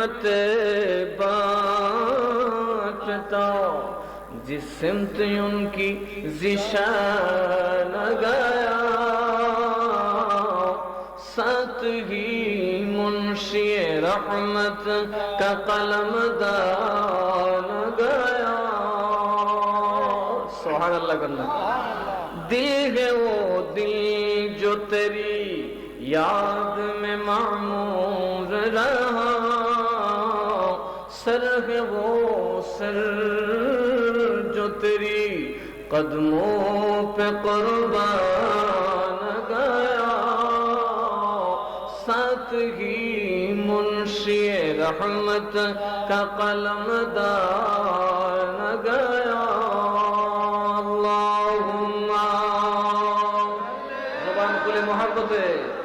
رحمت بانٹتا جس سمت ان کی ذشان گیا ساتھ ہی منشی رحمت کا قلم دان گیا سبحان اللہ کرنا۔ دل ہے وہ دل جو تیری یاد میں معمور رہا۔ سر ہے وہ سر جو تیری قدموں پہ قربان گیا۔ سات ہی منشی رحمت کا قلم دان گیا۔ اللہم زبان کل محبت ہے